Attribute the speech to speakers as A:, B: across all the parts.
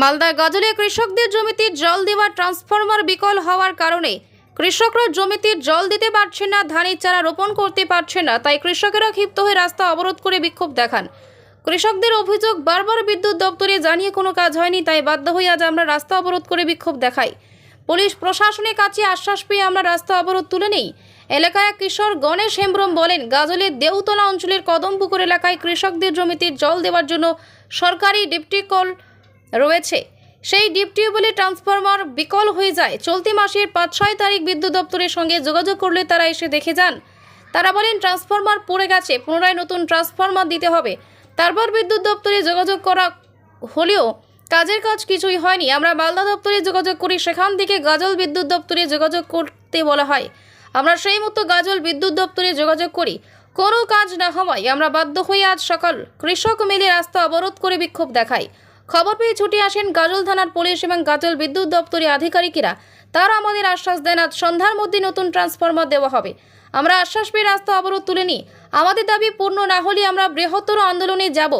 A: মালদার গাজলে কৃষকদের জমিতে জল দেওয়ার ট্রান্সফরমার বিকল হওয়ার কারণে কৃষকরা জমিতে জল দিতে পারছে না, ধানের চারা রোপণ করতে পারছে না, তাই কৃষকেরা ক্ষিপ্ত হয়ে রাস্তা অবরোধ করে বিক্ষোভ দেখান। কৃষকদের অভিযোগ, বারবার বিদ্যুৎ দপ্তরে জানিয়ে কোনো কাজ হয়নি, তাই বাধ্য হয়ে আজ আমরা রাস্তা অবরোধ করে বিক্ষোভ দেখাই। পুলিশ প্রশাসনের কাছে আশ্বাস পেয়ে আমরা রাস্তা অবরোধ তুলে নেই। এলাকায় কিশোর গণেশ হেমব্রম বলেন, গাজলের দেউতলা অঞ্চলের কদমপুকুর এলাকায় কৃষকদের জমিতে জল দেওয়ার জন্য সরকারি ডিপটি কল রয়েছে। সেই ডিপ টিউবওয়েলের ট্রান্সফরমার বিকল হয়ে যায়। চলতি মাসের পাঁচ, ছয় তারিখ বিদ্যুৎ দপ্তরের সঙ্গে যোগাযোগ করলে তারা এসে দেখে যান। তারা বলেন ট্রান্সফরমার পড়ে গেছে, পুনরায় নতুন ট্রান্সফরমার দিতে হবে। তারপর বিদ্যুৎ দপ্তরে যোগাযোগ করা হলেও কাজের কাজ কিছুই হয়নি। আমরা মালদা দপ্তরে যোগাযোগ করি, সেখান থেকে গাজল বিদ্যুৎ দপ্তরে যোগাযোগ করতে বলা হয়। আমরা সেই মতো গাজল বিদ্যুৎ দপ্তরে যোগাযোগ করি। কোনো কাজ না হওয়ায় আমরা বাধ্য হয়ে আজ সকাল কৃষক মিলে রাস্তা অবরোধ করে বিক্ষোভ দেখাই। খবর পেয়ে ছুটে আসেন গাজল থানার পুলিশ এবং গাজল বিদ্যুৎ দপ্তরের আধিকারিকেরা। তারা আমাদের আশ্বাস দেন, আজ সন্ধ্যার মধ্যে নতুন ট্রান্সফরমার দেওয়া হবে। আমরা আশ্বাস পেয়ে রাস্তা অবরোধ তুলে নিই। আমাদের দাবি, পূর্ণ না হলে আমরা বৃহত্তর আন্দোলনে যাব।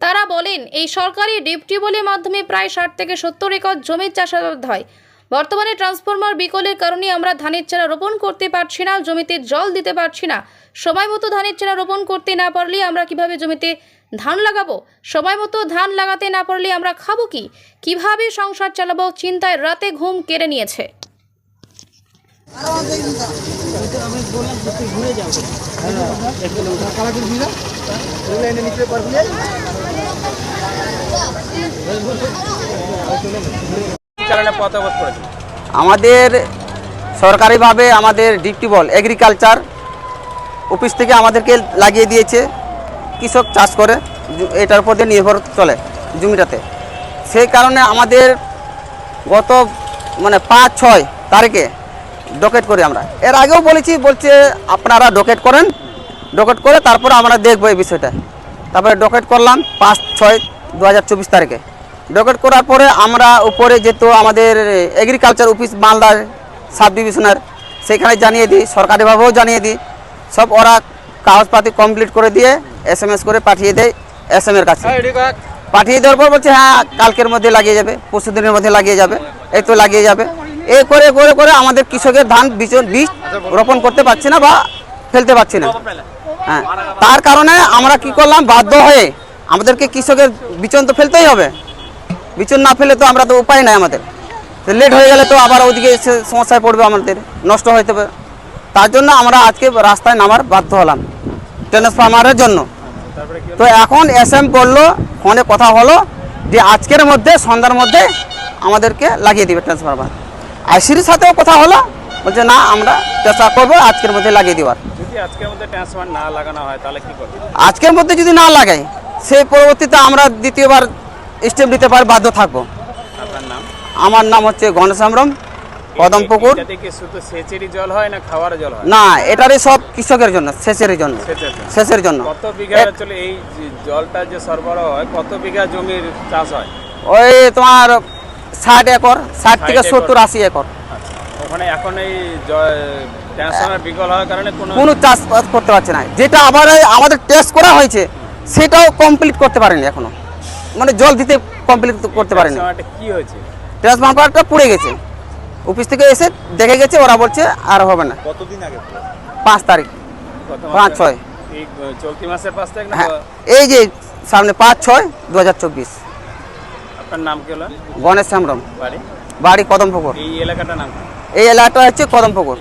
A: তারা বলেন, এই সরকারি ডিপ টিউবওয়েলের মাধ্যমে প্রায় ষাট থেকে সত্তর একর জমির চাষাবাদ হয়। বর্তমানে ট্রান্সফরমার বিকলের কারণে আমরা ধানের চারা রোপণ করতে পারছি না, জমিতে জল দিতে পারছি না। সময় মতো ধানের চারা রোপণ করতে না পারলে আমরা কীভাবে জমিতে ধান লাগাবো? সময় মতো ধান লাগাতে না পারলে আমরা খাব কি? কীভাবে সংসার চালাবো? চিন্তায় রাতে ঘুম কেড়ে নিয়েছে।
B: আমাদের সরকারিভাবে আমাদের ডিপটিবল এগ্রিকালচার অফিস থেকে আমাদেরকে লাগিয়ে দিয়েছে। কৃষক চাষ করে এটার উপর দিয়ে নির্ভর চলে জমিটাতে। সেই কারণে আমাদের গত মানে পাঁচ, ছয় তারিখে ডকেট করি আমরা। এর আগেও বলেছি, বলছে আপনারা ডকেট করেন। ডকেট করে তারপরে আমরা দেখব এই বিষয়টা। তারপরে ডকেট করলাম পাঁচ, ছয় দু তারিখে। ডকেট করার পরে আমরা উপরে যেহেতু আমাদের এগ্রিকালচার অফিস মালদার সাব ডিভিশনের সেখানে জানিয়ে দিই, সরকারিভাবেও জানিয়ে দিই। সব ওরা কাগজপাতি কমপ্লিট করে দিয়ে এস এম এস করে পাঠিয়ে দেয় এস এম এর কাছে। পাঠিয়ে দেওয়ার পর বলছে হ্যাঁ কালকের মধ্যে লাগিয়ে যাবে পরশু দিনের মধ্যে লাগিয়ে যাবে এই তো লাগিয়ে যাবে। এই করে করে করে আমাদের কৃষকের ধান বীজ বীজ রোপণ করতে পারছি না বা ফেলতে পারছি না। হ্যাঁ তার কারণে আমরা কি করলাম বাধ্য হয়ে আমাদেরকে কৃষকের বিচন তো ফেলতেই হবে। বিচন না ফেলে তো আমরা তো উপায় নাই আমাদের। লেট হয়ে গেলে তো আবার ওইদিকে এসে সমস্যায় পড়বে আমাদের নষ্ট হয়ে যাবে। তার জন্য আমরা আজকে রাস্তায় নামার বাধ্য হলাম। ট্রান্সফরমারের জন্য। তো এখন এস এম করল ফোনে কথা হলো যে আজকের মধ্যে সন্ধ্যার মধ্যে আমাদেরকে লাগিয়ে দিবে ট্রান্সফরমার আইসির সাথেও কথা হলো বলছে না আমরা চেষ্টা করব আজকের মধ্যে লাগিয়ে দেওয়ার
C: মধ্যে
B: আজকের মধ্যে যদি না লাগাই সেই পরবর্তীতে আমরা দ্বিতীয়বার স্টেপ নিতে পারি বাধ্য থাকব। আমার নাম হচ্ছে গণেশ
C: শুধু সেচেরই জল হয় না খাওয়ার জল হয়?
B: না এটারই সব কৃষকের জন্য সেচের জন্য।
C: সেচের জন্য। কত বিঘা এই জলটা যে সরবরাহ হয় কত বিঘা জমির চাষ হয়?
B: ওই তোমার ষাট একর ষাট থেকে সত্তর আশি একর।
C: আচ্ছা ওখানে এখন এই বিকল হওয়ার কারণে কোনো
B: চাষবাস করতে পারছে না। যেটা আবার আমাদের টেস্ট করা হয়েছে সেটাও কমপ্লিট করতে পারেনি এখনও। মানে জল দিতে কমপ্লিট করতে পারেনি।
C: কি হয়েছে?
B: ট্রান্সফরমারটা পুড়ে গেছে। অফিস থেকে এসে দেখে গেছে ওরা বলছে আর হবে না।
C: কতদিন আগে?
B: পাঁচ তারিখ। পাঁচ ছয়।
C: চলতি মাসের পাঁচ তারিখ
B: হ্যাঁ এই যে সামনে পাঁচ ছয় দু হাজার চব্বিশ।
C: আপনার নাম কি হলো?
B: গণেশ শ্যামরম
C: বাড়ি?
B: বাড়ি কদমপুকুর।
C: এই এলাকাটার নাম
B: এই এলাকাটা হচ্ছে কদমপুকুর।